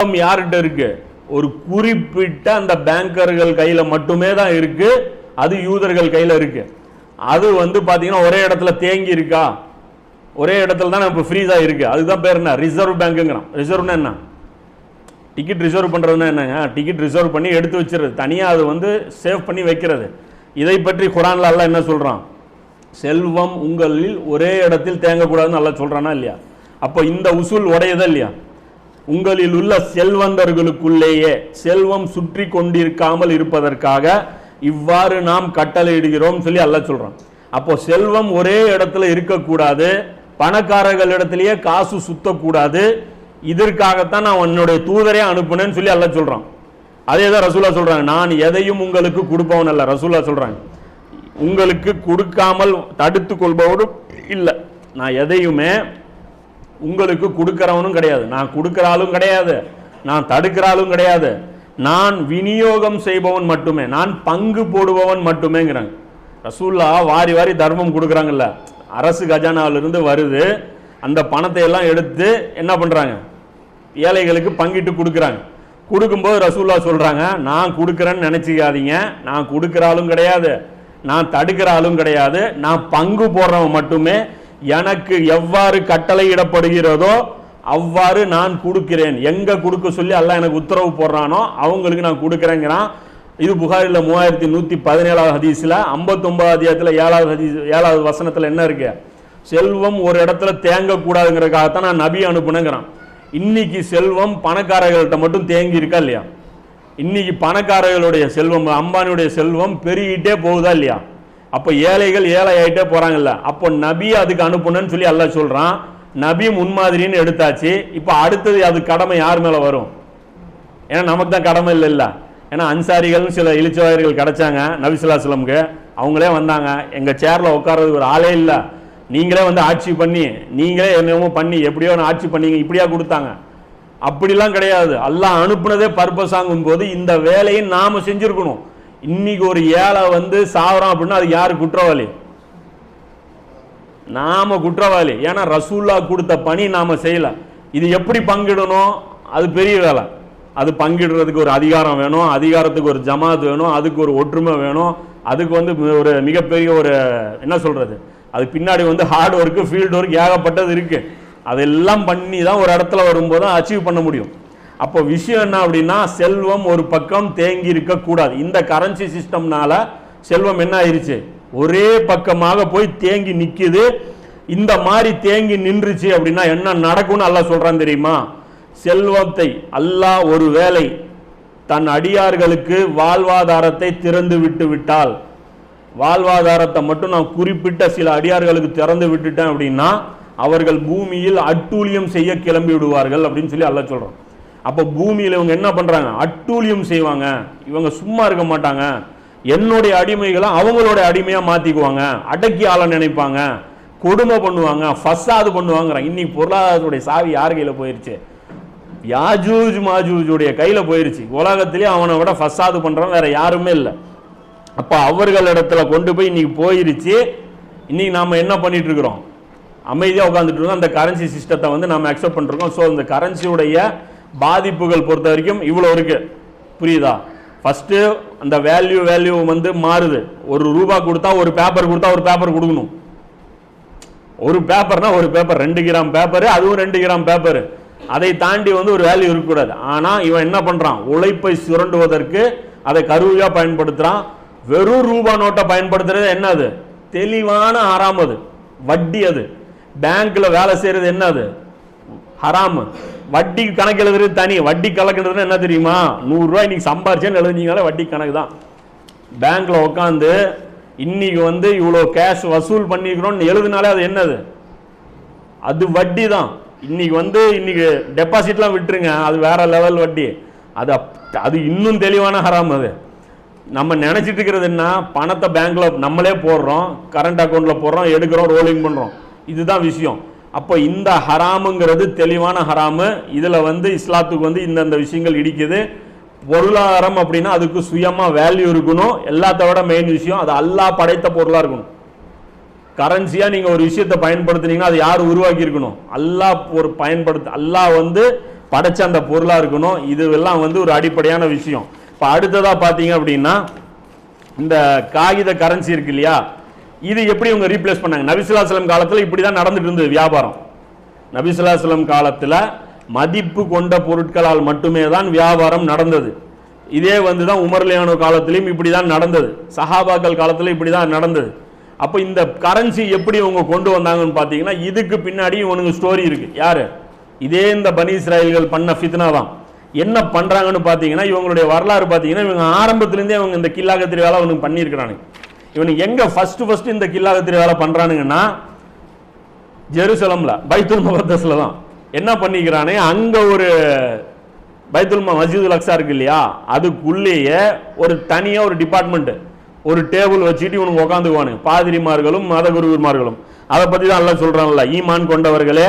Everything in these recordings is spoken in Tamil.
செல்வம் யார்கிட்ட இருக்கு? ஒரு குறிப்பிட்ட அந்த பேங்கர்கள் கையில மட்டுமே தான் இருக்கு. அது யூதர்கள் கையில இருக்கு. அது வந்து பாத்தீங்கன்னா ஒரே இடத்துல தேங்கி இருக்கா? ஒரே இடத்துல தான் இப்போ ஃப்ரீஸா இருக்கு அதுதான் பேர் என்ன? ரிசர்வ் பேங்க்குங்கிறான் ரிசர்வ்னா என்ன? டிக்கெட் ரிசர்வ் பண்ணுறதுனா என்னங்க டிக்கெட் ரிசர்வ் பண்ணி எடுத்து வச்சுருது தனியாக அது வந்து சேவ் பண்ணி வைக்கிறது. இதை பற்றி குரான்ல என்ன சொல்கிறான் செல்வம் உங்களில் ஒரே இடத்தில் தேங்கக்கூடாதுன்னு நல்லா சொல்கிறானா இல்லையா? அப்போ இந்த உசூல் உடையதா இல்லையா? உங்களில் உள்ள செல்வந்தர்களுக்குள்ளேயே செல்வம் சுற்றி கொண்டிருக்காமல் இருப்பதற்காக இவ்வாறு நாம் கட்டளையிடுகிறோம் சொல்லி அல்ல சொல்கிறோம் அப்போ செல்வம் ஒரே இடத்துல இருக்கக்கூடாது பணக்காரர்கள் இடத்துலயே காசு சுத்தக்கூடாது இதற்காகத்தான் நான் உன்னுடைய தூதரே அனுப்புனேன்னு சொல்லி அல்ல சொல்றான். அதே தான் ரசூலா சொல்றாங்க நான் எதையும் உங்களுக்கு கொடுப்பவன் அல்ல ரசூலா சொல்றாங்க. உங்களுக்கு கொடுக்காமல் தடுத்து கொள்பவரும் இல்லை நான் எதையுமே உங்களுக்கு கொடுக்கறவனும் கிடையாது. நான் கொடுக்குற ஆளும் கிடையாது. நான் தடுக்கிற ஆளும் கிடையாது. நான் விநியோகம் செய்பவன் மட்டுமே. நான் பங்கு போடுபவன் மட்டுமேங்கிறாங்க. ரசூல்லா வாரி வாரி தர்மம் கொடுக்குறாங்கல்ல. அரசு கஜானாவிலிருந்து வருது. அந்த பணத்தை எல்லாம் எடுத்து என்ன பண்ணுறாங்க ஏழைகளுக்கு பங்கிட்டு கொடுக்குறாங்க. கொடுக்கும்போது ரசூல்லா சொல்கிறாங்க நான் கொடுக்குறேன்னு நினச்சிக்காதீங்க. நான் கொடுக்குற ஆளும் கிடையாது. நான் தடுக்கிற ஆளும் கிடையாது. நான் பங்கு போடுறவன் மட்டுமே. எனக்கு எவ்வாறு கட்டளையிடப்படுகிறதோ அவ்வாறு நான் கொடுக்கிறேன். எங்க கொடுக்க சொல்லி அல்ல எனக்கு உத்தரவு போடுறானோ அவங்களுக்கு நான் கொடுக்குறேங்கிறான். இது புகாரில் மூவாயிரத்தி நூத்தி பதினேழாவது ஹதீஸ்ல ஐம்பத்தொன்பதாவது அதிகாரத்தில் ஏழாவது ஹதீஸ் ஏழாவது வசனத்துல என்ன இருக்கு? செல்வம் ஒரு இடத்துல தேங்க கூடாதுங்கிறதுக்காகத்தான் நான் நபி அனுப்புனேங்கிறான். இன்னைக்கு செல்வம் பணக்காரர்கள்ட்ட மட்டும் தேங்கி இருக்கா இல்லையா? இன்னைக்கு பணக்காரர்களுடைய செல்வம் அம்பானியுடைய செல்வம் பெருகிட்டே போகுதா இல்லையா? அப்போ ஏழைகள் ஏழை ஆயிட்டே போகிறாங்கல்ல அப்போ நபி அதுக்கு அனுப்புனேன்னு சொல்லி அல்லாஹ் சொல்கிறான் நபி முன்மாதிரின்னு எடுத்தாச்சு. இப்போ அடுத்தது அது கடமை யார் மேலே வரும்? ஏன்னா நமக்கு தான் கடமை இல்லை இல்லை. ஏன்னா அன்சாரிகள்னு சில இழிச்சவாயர்கள் கிடைச்சாங்க நபிசுல்லாஸ்லமுக்கு அவங்களே வந்தாங்க. எங்கள் சேரில் உட்கார்றதுக்கு ஒரு ஆளே இல்லை. நீங்களே வந்து ஆட்சி பண்ணி நீங்களே என்னமோ பண்ணி எப்படியோ ஒன்று ஆட்சி பண்ணீங்க இப்படியா கொடுத்தாங்க. அப்படிலாம் கிடையாது. எல்லாம் அனுப்புனதே பர்பஸாங்கும் போது இந்த வேலையை நாம் செஞ்சுருக்கணும். இன்னைக்கு ஒரு ஏழை வந்து சாவரம் அப்படின்னா அது யாரு குற்றவாளி? நாம குற்றவாளி. ஏன்னா ரசூல்லா கொடுத்த பணி நாம செய்யல. இது எப்படி பங்கிடணும்? அது பெரிய வேலை. அது பங்கிடுறதுக்கு ஒரு அதிகாரம் வேணும் அதிகாரத்துக்கு ஒரு ஜமாத் வேணும் அதுக்கு ஒரு ஒற்றுமை வேணும் அதுக்கு வந்து ஒரு மிகப்பெரிய ஒரு என்ன சொல்றது? அது பின்னாடி வந்து ஹார்ட் ஒர்க்கு ஃபீல்டு ஒர்க் ஏகப்பட்டது இருக்கு. அதெல்லாம் பண்ணி தான் ஒரு இடத்துல வரும்போது தான் அச்சீவ் பண்ண முடியும். அப்போ விஷயம் என்ன அப்படின்னா செல்வம் ஒரு பக்கம் தேங்கி இருக்கக்கூடாது இந்த கரன்சி சிஸ்டம்னால செல்வம் என்ன ஆயிருச்சு? ஒரே பக்கமாக போய் தேங்கி நிற்கிது இந்த மாதிரி தேங்கி நின்றுச்சு அப்படின்னா என்ன நடக்கும்னு அல்ல சொல்கிறான் தெரியுமா? செல்வத்தை அல்லாஹ் ஒரு வேலை தன் அடியார்களுக்கு வாழ்வாதாரத்தை திறந்து விட்டு விட்டால் வாழ்வாதாரத்தை மட்டும் நான் குறிப்பிட்ட சில அடியார்களுக்கு திறந்து விட்டுட்டேன் அப்படின்னா அவர்கள் பூமியில் அட்டூழியம் செய்ய கிளம்பி விடுவார்கள் அப்படின்னு சொல்லி அல்ல சொல்கிறோம் அப்போ பூமியில் இவங்க என்ன பண்ணுறாங்க அட்டூழியம் செய்வாங்க. இவங்க சும்மா இருக்க மாட்டாங்க. என்னுடைய அடிமைகளை அவங்களோட அடிமையாக மாற்றிக்குவாங்க அடக்கி ஆள நினைப்பாங்க. கொடுமை பண்ணுவாங்க. ஃபசாது பண்ணுவாங்கிறான் இன்னைக்கு பொருளாதாரத்துடைய சாவி யார் கையில் போயிருச்சு? யாஜூஜ் மாஜூஜுடைய கையில் போயிருச்சு. உலகத்திலே அவனை விட ஃபசாது பண்ணுறான் வேற யாருமே இல்லை. அப்ப அவர்களிடத்துல கொண்டு போய் இன்னைக்கு போயிருச்சு. இன்னைக்கு நாம் என்ன பண்ணிட்டு இருக்கிறோம்? உட்காந்துட்டு இருக்கோம் அந்த கரன்சி சிஸ்டத்தை வந்து நம்ம அக்செப்ட் பண்ணிருக்கோம் ஸோ இந்த கரன்சியுடைய பாதிப்புகள் பொறுத்த வரைக்கும் இவ்வளோ இருக்குது புரியுதா? ஃபஸ்ட்டு அந்த வேல்யூ வேல்யூ வந்து மாறுது. ஒரு ரூபா கொடுத்தா ஒரு பேப்பர் கொடுத்தா ஒரு பேப்பர் கொடுக்கணும். ஒரு பேப்பர்னா ஒரு பேப்பர் ரெண்டு கிராம் பேப்பர் அதுவும் ரெண்டு கிராம் பேப்பர் அதை தாண்டி வந்து ஒரு வேல்யூ இருக்கக்கூடாது. ஆனால் இவன் என்ன பண்ணுறான் உழைப்பை சுரண்டுவதற்கு அதை கருவியாக பயன்படுத்துகிறான் வெறும் ரூபா நோட்டை பயன்படுத்துறது என்னது தெளிவான ஹராம் அது. வட்டி அது. பேங்க்கில் வேலை செய்கிறது என்னது ஹராமு. வட்டி கணக்கு எழுதுறது தனி. வட்டி கணக்குறது என்ன தெரியுமா? நூறுரூவா இன்னைக்கு சம்பாரிச்சேன்னு எழுதுனீங்களே வட்டி கணக்கு தான். பேங்க்ல உட்காந்து இன்னைக்கு வந்து இவ்வளோ கேஷ் வசூல் பண்ணிக்கிறோம்னு எழுதுனாலே அது என்னது? அது வட்டி தான். இன்னைக்கு வந்து இன்னைக்கு டெபாசிட்லாம் விட்டுருங்க. அது வேற லெவல் வட்டி. அது அது இன்னும் தெளிவான ஹராம் அது. நம்ம நினச்சிட்டு இருக்கிறது என்ன? பணத்தை பேங்க்ல நம்மளே போடுறோம். கரண்ட் அக்கௌண்ட்ல போடுறோம். எடுக்கிறோம் ரோலிங் பண்றோம். இதுதான் விஷயம். அப்போ இந்த ஹராமுங்கிறது தெளிவான ஹராமு. இதில் வந்து இஸ்லாத்துக்கு வந்து இந்தந்த விஷயங்கள் இடிக்குது. பொருளாதாரம் அப்படின்னா அதுக்கு சுயமாக வேல்யூ இருக்கணும். எல்லாத்த விட மெயின் விஷயம் அது அல்லா படைத்த பொருளாக இருக்கணும். கரன்சியாக நீங்கள் ஒரு விஷயத்தை பயன்படுத்துனீங்கன்னா அது யார் உருவாக்கி இருக்கணும்? அல்லாஹ் ஒரு பயன்படுத்த அல்லா வந்து படைச்ச அந்த பொருளாக இருக்கணும். இதுவெல்லாம் வந்து ஒரு அடிப்படையான விஷயம். இப்போ அடுத்ததாக பார்த்தீங்க அப்படின்னா இந்த காகித கரன்சி இருக்கு இல்லையா? இது எப்படி இவங்க ரீப்ளேஸ் பண்ணாங்க? நபிசுல்லாஸ்லம் காலத்தில் இப்படி தான் நடந்துட்டு இருந்தது வியாபாரம். நபிசுல்லாஸ்லம் காலத்தில் மதிப்பு கொண்ட பொருட்களால் மட்டுமே தான் வியாபாரம் நடந்தது. இதே வந்து தான் உமர்லியானோ காலத்திலையும் இப்படி தான் நடந்தது. சஹாபாக்கள் காலத்தில் இப்படி தான் நடந்தது. அப்போ இந்த கரன்சி எப்படி இவங்க கொண்டு வந்தாங்கன்னு பார்த்தீங்கன்னா இதுக்கு பின்னாடி இவனுக்கு ஸ்டோரி இருக்குது யார்? இதே இந்த பனி இஸ்ராயல்கள் பண்ண ஃபித்னா தான். என்ன பண்ணுறாங்கன்னு பார்த்தீங்கன்னா இவங்களுடைய வரலாறு பார்த்தீங்கன்னா இவங்க ஆரம்பத்துலேருந்தே இவங்க இந்த கில்லாகத்திரி வேலை அவனுக்கு பண்ணியிருக்கிறானுங்க. இவனுக்கு எங்க ஃபர்ஸ்ட் ஃபர்ஸ்ட் இந்த கில்லாகத்திரி வேலை பண்றானுங்கன்னா ஜெருசலம்ல பைத்துல் முகத்தஸ்ல தான் என்ன பண்ணிக்கிறானே அங்க ஒரு பைத்துல் ம- லக்ஸா இருக்கு இல்லையா அதுக்குள்ளேயே ஒரு தனியா ஒரு டிபார்ட்மெண்ட் ஒரு டேபிள் வச்சுட்டு இவனுக்கு உட்காந்துக்குவானுங்க பாதிரிமார்களும் மதகுருமார்களும் அதை பத்தி தான் எல்லாம் சொல்றான்ல ஈமான் கொண்டவர்களே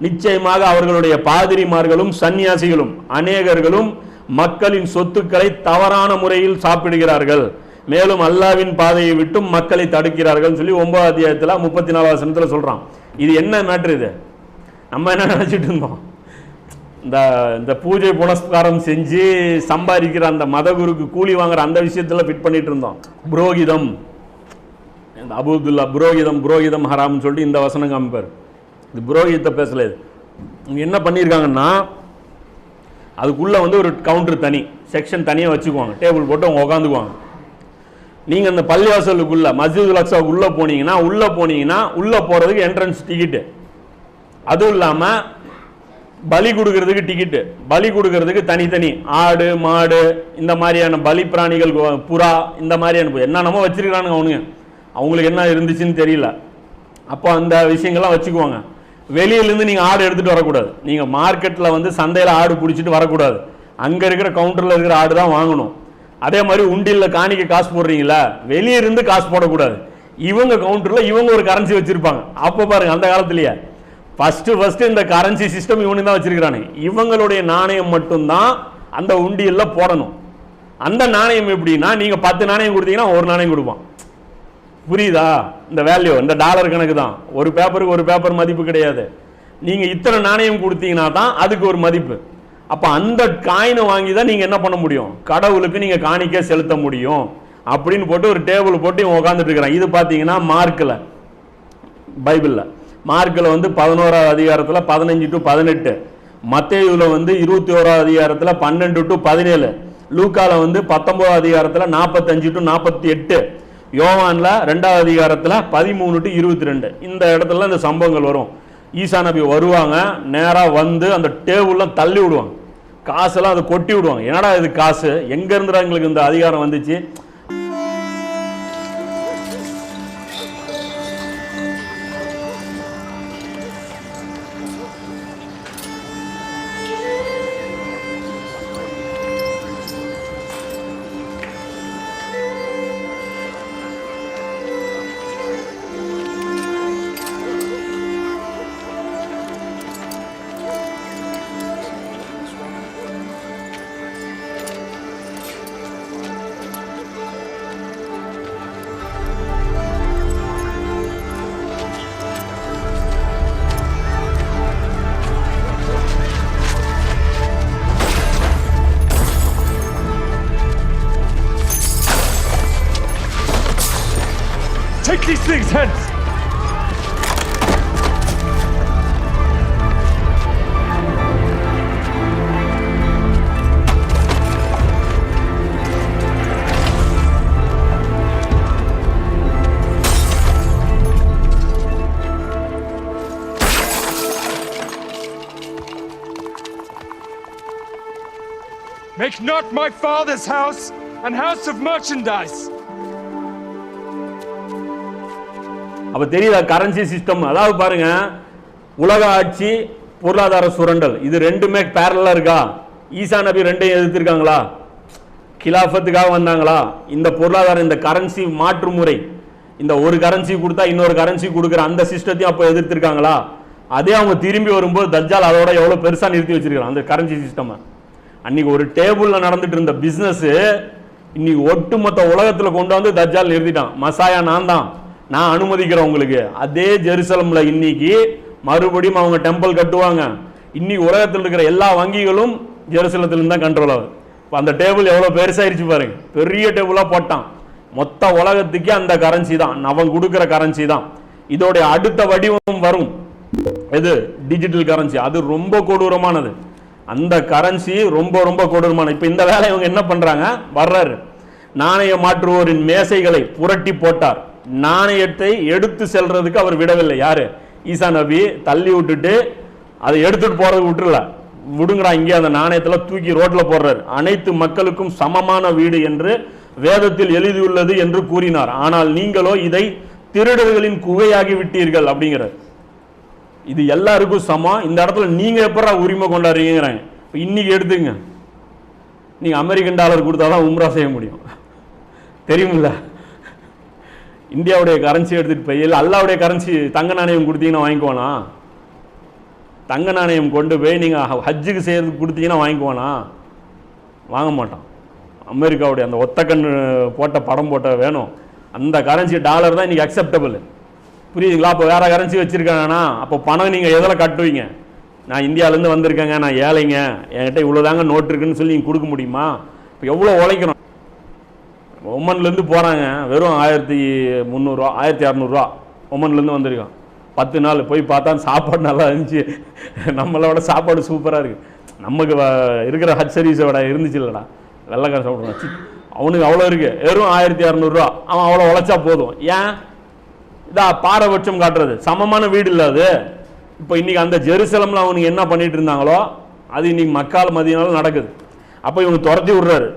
நிச்சயமாக அவர்களுடைய பாதிரிமார்களும் சன்னியாசிகளும் அநேகர்களும் மக்களின் சொத்துக்களை தவறான முறையில் சாப்பிடுகிறார்கள். மேலும் அல்லாவின் பாதையை விட்டும் மக்களை தடுக்கிறார்கள் சொல்லி ஒன்பதாம் அத்தியாயத்தில் முப்பத்தி நாலாவது சனத்தில் சொல்கிறான் இது என்ன மேட்ரு இது? நம்ம என்ன நினச்சிட்டு இருந்தோம்? இந்த இந்த பூஜை புனஸ்காரம் செஞ்சு சம்பாதிக்கிற அந்த மதகுருக்கு கூலி வாங்குற அந்த விஷயத்தில் ஃபிட் பண்ணிட்டு இருந்தோம். புரோகிதம். இந்த அபுதுல்லா புரோகிதம் புரோகிதம் ஹராம்னு சொல்லிட்டு இந்த வசனம் காமிப்பார். இது புரோகிதத்தை பேசல என்ன பண்ணியிருக்காங்கன்னா அதுக்குள்ளே வந்து ஒரு கவுண்டர் தனி செக்ஷன் தனியாக வச்சுக்குவாங்க. டேபிள் போட்டு அவங்க உட்காந்துக்குவாங்க நீங்கள் அந்த பள்ளிவாசலுக்குள்ள மஸ்ஜித் அக்ஸாவுக்கு உள்ளே போனீங்கன்னா உள்ளே போனீங்கன்னா உள்ளே போகிறதுக்கு என்ட்ரன்ஸ் டிக்கெட்டு அதுவும் இல்லாமல் பலி கொடுக்கறதுக்கு டிக்கெட்டு பலி கொடுக்கறதுக்கு தனித்தனி ஆடு மாடு இந்த மாதிரியான பலி பிராணிகள் புறா இந்த மாதிரியான என்னென்னமோ வச்சுருக்கானுங்க அவனுங்க. அவங்களுக்கு என்ன இருந்துச்சுன்னு தெரியல. அப்போ அந்த விஷயங்கள்லாம் வச்சுக்குவாங்க. வெளியிலேருந்து நீங்கள் ஆடு எடுத்துகிட்டு வரக்கூடாது. நீங்கள் மார்க்கெட்டில் வந்து சந்தையில் ஆடு பிடிச்சிட்டு வரக்கூடாது. அங்கே இருக்கிற கவுண்டரில் இருக்கிற ஆடு தான் வாங்கணும். அதே மாதிரி உண்டியில் காணிக்க காசு போடுறீங்களா வெளியே இருந்து காசு போடக்கூடாது. இவங்க கவுண்டரில் இவங்க ஒரு கரன்சி வச்சுருப்பாங்க. அப்போ பாருங்க அந்த காலத்துலேயே. ஃபஸ்ட்டு ஃபஸ்ட்டு இந்த கரன்சி சிஸ்டம் இவனு தான் வச்சிருக்கிறானுங்க இவங்களுடைய நாணயம் மட்டும்தான் அந்த உண்டியில் போடணும். அந்த நாணயம் எப்படின்னா நீங்கள் பத்து நாணயம் கொடுத்தீங்கன்னா ஒரு நாணயம் கொடுப்பான். புரியுதா? இந்த வேல்யூ இந்த டாலர் கணக்கு தான். ஒரு பேப்பருக்கு ஒரு பேப்பர் மதிப்பு கிடையாது. நீங்கள் இத்தனை நாணயம் கொடுத்தீங்கன்னா தான் அதுக்கு ஒரு மதிப்பு. அப்போ அந்த காயினை வாங்கி தான் நீங்கள் என்ன பண்ண முடியும்? கடவுளுக்கு நீங்கள் காணிக்க செலுத்த முடியும். அப்படின்னு போட்டு ஒரு டேபிள் போட்டு இவன் உட்காந்துட்டு இருக்கிறான். இது பார்த்தீங்கன்னா மார்க்கில் பைபிளில். மார்க்கில் வந்து பதினோராவது அதிகாரத்தில் பதினஞ்சு டு பதினெட்டு. மத்தேயுவில் வந்து இருபத்தி ஓராவது அதிகாரத்தில் பன்னெண்டு டு பதினேழு. லூக்காவில் வந்து பத்தொம்போதாவது அதிகாரத்தில் நாற்பத்தஞ்சு டு நாற்பத்தி எட்டு யோவானில் ரெண்டாவது அதிகாரத்தில் பதிமூணு டு இருபத்தி ரெண்டு. இந்த இடத்துல இந்த சம்பவங்கள் வரும். ஈசா நபி வருவாங்க நேராக வந்து அந்த டேபிள்லாம் தள்ளி விடுவாங்க. காசெல்லாம் அதை கொட்டி விடுவாங்க. என்னடா இது காசு? எங்கேருந்துடா எங்களுக்கு இந்த அதிகாரம் வந்துச்சு? These things hence! Make not my father's house an house of merchandise. அப்போ தெரியுதா? கரன்சி சிஸ்டம் அதாவது பாருங்க உலக ஆட்சி பொருளாதார சுரண்டல். இது ரெண்டுமே பேரலாக இருக்கா? ஈசா நபி ரெண்டையும் எதிர்த்திருக்காங்களா? கிலாஃபத்துக்காக வந்தாங்களா? இந்த பொருளாதாரம் இந்த கரன்சி மாற்று முறை இந்த ஒரு கரன்சி கொடுத்தா இன்னொரு கரன்சி கொடுக்குற அந்த சிஸ்டத்தையும் அப்போ எதிர்த்திருக்காங்களா? அதே அவங்க திரும்பி வரும்போது தஜ்ஜால் அதோட எவ்வளோ பெருசாக நிறுத்தி வச்சிருக்காங்க அந்த கரன்சி சிஸ்டம் அன்னைக்கு ஒரு டேபிளில் நடந்துட்டு இருந்த பிஸ்னஸ் இன்னைக்கு ஒட்டுமொத்த உலகத்தில் கொண்டு வந்து தஜ்ஜால் நிறுத்திட்டான். மசாயா நான் தான். நான் அனுமதிக்கிறேன் உங்களுக்கு. அதே ஜெருசலம்ல இன்னைக்கு மறுபடியும் அவங்க டெம்பிள் கட்டுவாங்க. இன்னைக்கு உலகத்தில் இருக்கிற எல்லா வங்கிகளும் ஜெருசலத்திலிருந்து தான் கண்ட்ரோல் ஆகுது. இப்போ அந்த டேபிள் எவ்வளோ பெருசாகிருச்சு பாருங்க. பெரிய டேபிளாக போட்டான். மொத்த உலகத்துக்கே அந்த கரன்சி தான். அவன் கொடுக்குற கரன்சி தான். இதோடைய அடுத்த வடிவம் வரும். எது? டிஜிட்டல் கரன்சி அது ரொம்ப கொடூரமானது. அந்த கரன்சி ரொம்ப ரொம்ப கொடூரமான இப்போ இந்த வேலை இவங்க என்ன பண்ணுறாங்க வர்றாரு. நாணய மாற்றுவோரின் மேசைகளை புரட்டி போட்டார். நாணயத்தை எடுத்து செல்றதுக்கு அவர் விடவில்லை. யாரு? ஈசா நபி தள்ளி விட்டுட்டு அதை எடுத்துட்டு போறது விட்டுல விடுங்கடா இங்கே அந்த நாணயத்தில் தூக்கி ரோட்ல போடுறாரு. அனைத்து மக்களுக்கும் சமமான வீடு என்று வேதத்தில் எழுதியுள்ளது என்று கூறினார். ஆனால் நீங்களோ இதை திருடர்களின் குகையாகி விட்டீர்கள் அப்படிங்கிறார். இது எல்லாருக்கும் சமம். இந்த இடத்துல நீங்க எப்படா உரிமை கொண்டாடுறீங்கிறாங்க இப்ப இன்னைக்கு எடுத்துங்க நீங்க அமெரிக்கன் டாலர் கொடுத்தாதான் உம்ரா செய்ய முடியும். தெரியுமில்ல? இந்தியாவுடைய கரன்சி எடுத்துகிட்டு போய் இல்லை அல்லாவுடைய கரன்சி தங்க நாணயம் கொடுத்தீங்கன்னா வாங்கிக்குவானா தங்க நாணயம் கொண்டு போய் நீங்கள் ஹஜ்ஜுக்கு செய்கிறதுக்கு கொடுத்தீங்கன்னா வாங்கிக்குவானா வாங்க மாட்டான் அமெரிக்காவுடைய அந்த ஒத்த கண்ணு போட்ட படம் போட்ட வேணும். அந்த கரன்சி டாலர் தான் இன்றைக்கி அக்செப்டபுள் புரியுதுங்களா? அப்போ வேறு கரன்சி வச்சிருக்காங்கன்னா அப்போ பணம் நீங்கள் எதில் கட்டுவீங்க? நான் இந்தியாவிலேருந்து வந்திருக்கேங்க நான் ஏழைங்க. என்கிட்ட இவ்வளோதாங்க நோட்டு இருக்குன்னு சொல்லி நீங்கள் கொடுக்க முடியுமா? இப்போ எவ்வளோ உழைக்கணும் ஒமன்லேருந்து போகிறாங்க வெறும் ஆயிரத்தி முந்நூறுரூவா ஆயிரத்தி இரநூறுவா ஒமன்லேருந்து வந்திருக்கான். பத்து நாள் போய் பார்த்தா சாப்பாடு நல்லா இருந்துச்சு. நம்மளோட சாப்பாடு சூப்பராக இருக்குது நமக்கு வ- இருக்கிற ஹட் சர்வீஸோட இருந்துச்சு இல்லைடா. வெள்ளைக்கார சாப்பிடுவான். அவனுக்கு அவ்வளோ இருக்குது வெறும் ஆயிரத்தி இரநூறுவா அவன் அவ்வளோ உழைச்சா போதும். ஏன்? இதா பாரபட்சம் காட்டுறது. சமமான வீடு இல்லாது இப்போ இன்னைக்கு அந்த ஜெருசலமில் அவனுக்கு என்ன பண்ணிட்டு இருந்தாங்களோ அது இன்னைக்கு மக்கால் மதியனால நடக்குது. அப்போ இவங்க துரத்தி விடுறாரு.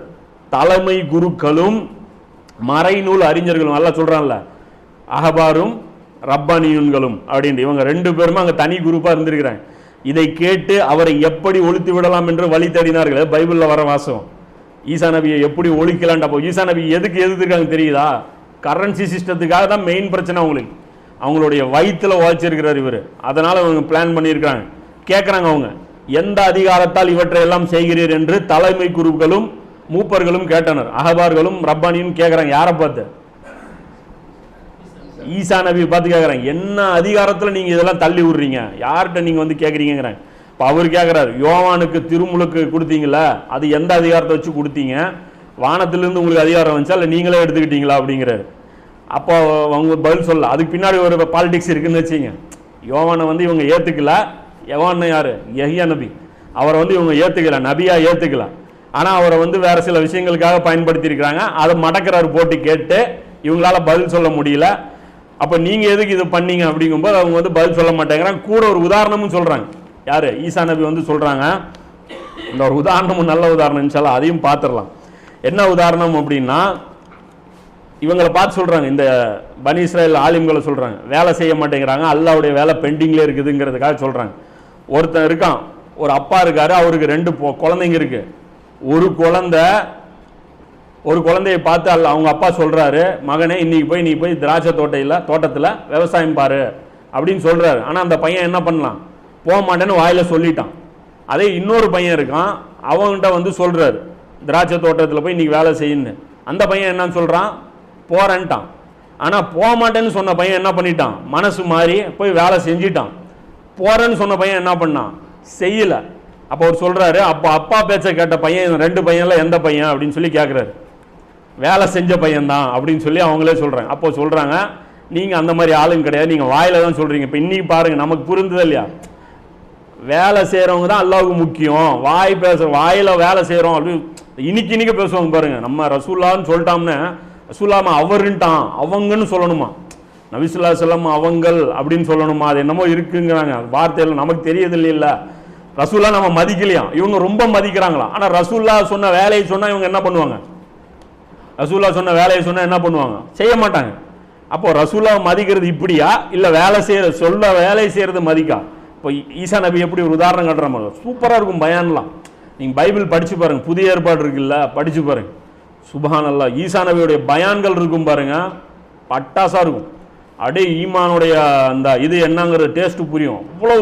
தலைமை குருக்களும் மறைநூல் அறிஞர்களும் நல்லா சொல்கிறான்ல அகபாரும் ரப்பானியுன்களும் அப்படின்ட்டு இவங்க ரெண்டு பேருமே அங்கே தனி குரூப்பாக இருந்திருக்கிறாங்க. இதை கேட்டு அவரை எப்படி ஒழித்து விடலாம் என்று வழி தேடினார்கள் பைபிளில் வர வாசம் ஈசா நபியை எப்படி ஒழிக்கலான்ட்டு அப்போ ஈசா நபி எதுக்கு எதிர்த்துருக்காங்க தெரியுதா? கரன்சி சிஸ்டத்துக்காக தான் மெயின் பிரச்சனை அவங்களுக்கு. அவங்களுடைய வயிற்றில் உழைச்சிருக்கிறார் இவர். அதனால் அவங்க பிளான் பண்ணியிருக்காங்க கேட்குறாங்க அவங்க எந்த அதிகாரத்தால் இவற்றை எல்லாம் செய்கிறீர் என்று தலைமை குருக்களும் மூப்பர்களும் கேட்டனர். அகபார்களும் ரப்பானியும் கேட்குறாங்க யாரை பார்த்து? ஈசா நபியை பார்த்து கேட்குறாங்க என்ன அதிகாரத்தில் நீங்கள் இதெல்லாம் தள்ளி விடுறீங்க? யார்கிட்ட நீங்கள் வந்து கேட்குறீங்கிறாங்க இப்போ அவர் கேட்குறாரு யோவானுக்கு திருமுழுக்கு கொடுத்தீங்களா அது எந்த அதிகாரத்தை வச்சு கொடுத்தீங்க? வானத்திலிருந்து உங்களுக்கு அதிகாரம் வந்துச்சா? இல்லை நீங்களே எடுத்துக்கிட்டீங்களா? அப்படிங்கிறாரு. அப்போ அவங்க பதில் சொல்ல அதுக்கு பின்னாடி ஒரு பாலிடிக்ஸ் இருக்குன்னு வச்சுங்க யோவானை வந்து இவங்க ஏற்றுக்கல யோவான் யார்? எஹியா நபி. அவரை வந்து இவங்க ஏற்றுக்கல நபியா ஏற்றுக்கலாம் ஆனால் அவரை வந்து வேறு சில விஷயங்களுக்காக பயன்படுத்தியிருக்கிறாங்க. அதை மடக்கிறார் போட்டு கேட்டு இவங்களால பதில் சொல்ல முடியல. அப்போ நீங்கள் எதுக்கு இது பண்ணீங்க அப்படிங்கும்போது அவங்க வந்து பதில் சொல்ல மாட்டேங்கிறாங்க. கூட ஒரு உதாரணமும் சொல்கிறாங்க யார்? ஈசா நபி வந்து சொல்கிறாங்க இந்த ஒரு உதாரணமும் நல்ல உதாரணம் இன்ஷால்லா அதையும் பார்த்துடலாம் என்ன உதாரணம் அப்படின்னா இவங்களை பார்த்து சொல்கிறாங்க இந்த பனி இஸ்ரேல் ஆலிம்களை சொல்கிறாங்க வேலை செய்ய மாட்டேங்கிறாங்க. அல்லாவுடைய வேலை பெண்டிங்லேயே இருக்குதுங்கிறதுக்காக சொல்கிறாங்க ஒருத்தன் இருக்கான். ஒரு அப்பா இருக்காரு. அவருக்கு ரெண்டு குழந்தைங்க இருக்குது ஒரு குழந்தை ஒரு குழந்தையை பார்த்து அல்ல அவங்க அப்பா சொல்கிறாரு மகனே இன்னைக்கு போய் நீ போய் திராட்சை தோட்டையில் தோட்டத்தில் விவசாயம் பாரு அப்படின்னு சொல்கிறாரு ஆனால் அந்த பையன் என்ன பண்ணலாம்? போக மாட்டேன்னு வாயில் சொல்லிட்டான். அதே இன்னொரு பையன் இருக்கான் அவன்கிட்ட வந்து சொல்கிறாரு திராட்சை தோட்டத்தில் போய் இன்றைக்கி வேலை செய்யுன்னு. அந்த பையன் என்னன்னு சொல்கிறான் போகிறேன்ட்டான் ஆனால் போக மாட்டேன்னு சொன்ன பையன் என்ன பண்ணிட்டான்? மனசு மாறி போய் வேலை செஞ்சிட்டான். போகிறேன்னு சொன்ன பையன் என்ன பண்ணான்? செய்யலை. அப்போ அவர் சொல்கிறாரு அப்போ அப்பா பேச்ச கேட்ட பையன் ரெண்டு பையன்ல எந்த பையன் அப்படின்னு சொல்லி கேட்குறாரு வேலை செஞ்ச பையன்தான் அப்படின்னு சொல்லி அவங்களே சொல்கிறாங்க அப்போ சொல்கிறாங்க நீங்கள் அந்த மாதிரி ஆளுங்க கிடையாது நீங்கள் வாயில் தான் சொல்கிறீங்க இப்போ இன்றைக்கி பாருங்கள் நமக்கு புரிந்தது இல்லையா? வேலை செய்கிறவங்க தான் அல்லாவுக்கு முக்கியம். வாய் பேச வாயில் வேலை செய்கிறோம் அப்படின்னு இன்னைக்கு இன்னைக்கு பேசுவாங்க பாருங்க. நம்ம ரசூல்லான்னு சொல்லிட்டோம்னா ரசூல்லாமா அவருன்ட்டான் அவங்கன்னு சொல்லணுமா? நபிசுல்லா செல்லம் அவங்கள் அப்படின்னு சொல்லணுமா? அது என்னமோ இருக்குங்கிறாங்க. வார்த்தையில் நமக்கு தெரியது இல்லை ரசூல்லா நம்ம மதிக்கலையாம் இவங்க ரொம்ப மதிக்கிறாங்களாம் ஆனால் ரசூல்லா சொன்ன வேலையை சொன்னால் இவங்க என்ன பண்ணுவாங்க? ரசூல்லா சொன்ன வேலையை சொன்னால் என்ன பண்ணுவாங்க? செய்ய மாட்டாங்க. அப்போ ரசூல்லாவை மதிக்கிறது இப்படியா? இல்லை வேலை செய்யற சொல்ல வேலை செய்கிறது மதிக்கா? இப்போ ஈசா நபி எப்படி ஒரு உதாரணம் காட்டுற மாதிரி சூப்பராக இருக்கும் பயான்லாம். நீங்கள் பைபிள் படித்து பாருங்கள் புதிய ஏற்பாடு இருக்குல்ல படித்து பாருங்கள் சுபஹானல்லா. ஈசா நபியுடைய பயான்கள் இருக்கும் பாருங்க. பட்டாசாக இருக்கும். அப்படியே ஈமானுடைய அந்த இது என்னங்கிற டேஸ்ட்டு புரியும். அவ்வளோ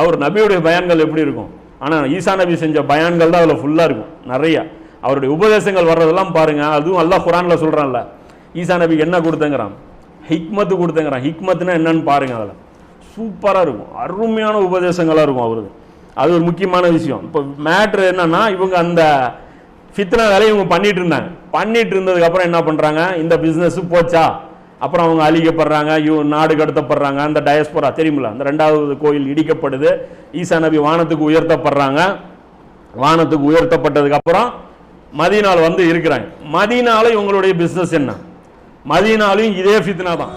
அவர் நபியுடைய பயான்கள் எப்படி இருக்கும்? ஆனால் ஈசா நபி செஞ்ச பயான்கள் தான் அதில் ஃபுல்லாக இருக்கும். நிறையா. அவருடைய உபதேசங்கள் வர்றதெல்லாம் பாருங்கள் அதுவும் அல்லாஹ் குரானில் சொல்கிறான்ல ஈசா நபிக்கு என்ன கொடுத்தங்கிறான்? ஹிக்மத்து கொடுத்தங்கிறான். ஹிக்மத்துனா என்னன்னு பாருங்க அதில். சூப்பராக இருக்கும். அருமையான உபதேசங்களாக இருக்கும் அவருக்கு அது ஒரு முக்கியமான விஷயம். இப்போ மேட்ரு என்னன்னா இவங்க அந்த ஃபித்னா வேலையை இவங்க பண்ணிட்டு இருந்தாங்க. பண்ணிட்டு இருந்ததுக்கப்புறம் என்ன பண்ணுறாங்க இந்த பிஸ்னஸ் போச்சா? அப்புறம் அவங்க அழிக்கப்படுறாங்க யூ நாடு கடத்தப்படுறாங்க அந்த டயஸ்போரா தெரியுமில்ல? அந்த ரெண்டாவது கோயில் இடிக்கப்படுது ஈசா நபி வானத்துக்கு உயர்த்தப்படுறாங்க. வானத்துக்கு உயர்த்தப்பட்டதுக்கு அப்புறம் வந்து இருக்கிறாங்க. மதீனால இவங்களுடைய பிஸ்னஸ் என்ன? மதினாலையும் இதே ஃபித்னா தான்.